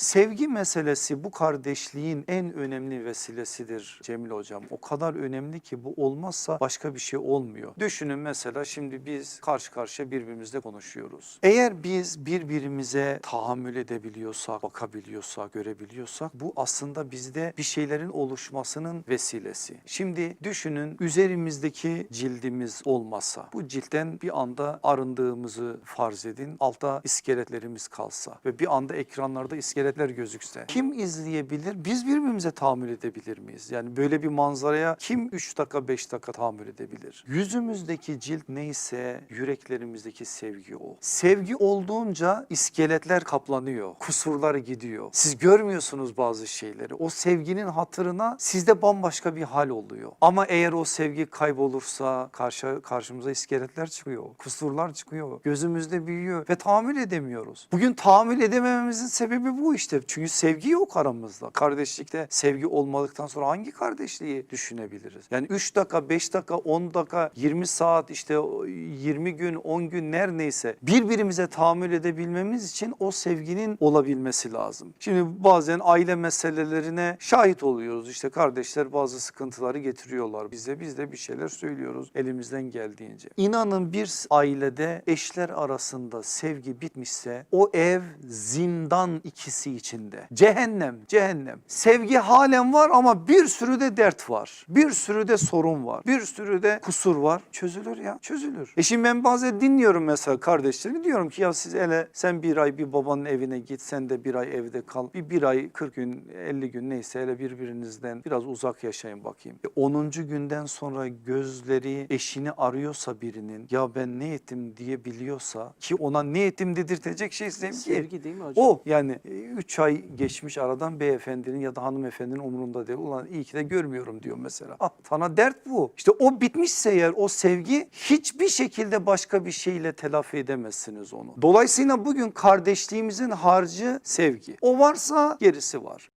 Sevgi meselesi bu kardeşliğin en önemli vesilesidir Cemil Hocam. O kadar önemli ki bu olmazsa başka bir şey olmuyor. Düşünün mesela şimdi biz karşı karşıya birbirimizle konuşuyoruz. Eğer biz birbirimize tahammül edebiliyorsak, bakabiliyorsak, görebiliyorsak bu aslında bizde bir şeylerin oluşmasının vesilesi. Şimdi düşünün üzerimizdeki cildimiz olmasa bu ciltten bir anda arındığımızı farz edin. Altta iskeletlerimiz kalsa ve bir anda ekranlarda iskeletler gözükse kim izleyebilir? Biz birbirimize tahammül edebilir miyiz? Yani böyle bir manzaraya kim 3 dakika 5 dakika tahammül edebilir? Yüzümüzdeki cilt neyse yüreklerimizdeki sevgi o. Sevgi olduğunca iskeletler kaplanıyor. Kusurlar gidiyor. Siz görmüyorsunuz bazı şeyleri. O sevginin hatırına sizde bambaşka bir hal oluyor. Ama eğer o sevgi kaybolursa karşı karşımıza iskeletler çıkıyor. Kusurlar çıkıyor. Gözümüzde büyüyor ve tahammül edemiyoruz. Bugün tahammül edemememizin sebebi bu işte. Çünkü sevgi yok aramızda. Kardeşlikte sevgi olmadıktan sonra hangi kardeşliği düşünebiliriz? Yani 3 dakika, 5 dakika, 10 dakika, 20 saat işte 20 gün, 10 gün her neyse birbirimize tahammül edebilmemiz için o sevginin olabilmesi lazım. Şimdi bazen aile meselelerine şahit oluyoruz. İşte kardeşler bazı sıkıntıları getiriyorlar bize. Biz de bir şeyler söylüyoruz elimizden geldiğince. İnanın bir ailede eşler arasında sevgi bitmişse o ev zindan ikisi içinde. Cehennem, cehennem. Sevgi halen var ama bir sürü de dert var. Bir sürü de sorun var. Bir sürü de kusur var. Çözülür ya, çözülür. E şimdi ben bazen dinliyorum mesela kardeşlerimi diyorum ki ya siz hele sen bir ay bir babanın evine git sen de bir ay evde kal. Bir, bir ay 40 gün 50 gün neyse hele birbirinizden biraz uzak yaşayın bakayım. E 10. günden sonra gözleri eşini arıyorsa birinin ya ben ne ettim diye biliyorsa ki ona ne ettim dedirtecek şey sevgi. Sevgi değil mi hocam? O yani 3 ay geçmiş aradan beyefendinin ya da hanımefendinin umurunda değil. Ulan iyi ki de görmüyorum diyor mesela. Sana dert bu. İşte o bitmişse eğer o sevgi hiçbir şekilde başka bir şeyle telafi edemezsiniz onu. Dolayısıyla bugün kardeşliğimizin harcı sevgi. O varsa gerisi var.